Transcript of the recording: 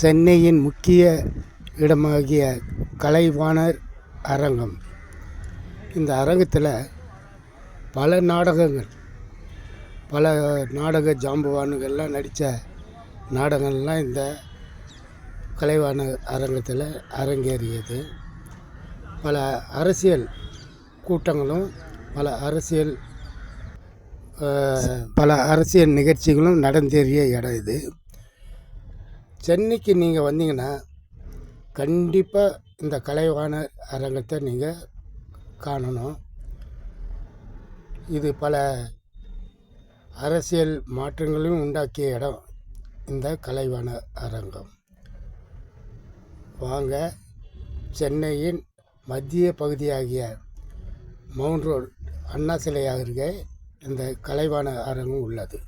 சென்னையின் முக்கிய இடமாகிய கலைவாணர் அரங்கம். இந்த அரங்கத்தில் பல நாடகங்கள் பல நாடக ஜாம்பவான்கள்லாம் நடித்த நாடகங்கள்லாம் இந்த கலைவாணர் அரங்கத்தில் அரங்கேறியது. பல அரசியல் கூட்டங்களும் பல அரசியல் பல அரசியல் நிகழ்ச்சிகளும் நடந்தேறிய இடம் இது. சென்னைக்கு நீங்கள் வந்தீங்கன்னா கண்டிப்பாக இந்த கலைவாணர் அரங்கத்தை நீங்கள் காணணும். இது பல அரசியல் மாற்றங்களையும் உண்டாக்கிய இடம் இந்த கலைவாணர் அரங்கம். வாங்க சென்னையின் மத்திய பகுதியாகிய மவுண்ட் ரோட் அண்ணா சிலை அருகே இந்த கலைவாணர் அரங்கம் உள்ளது.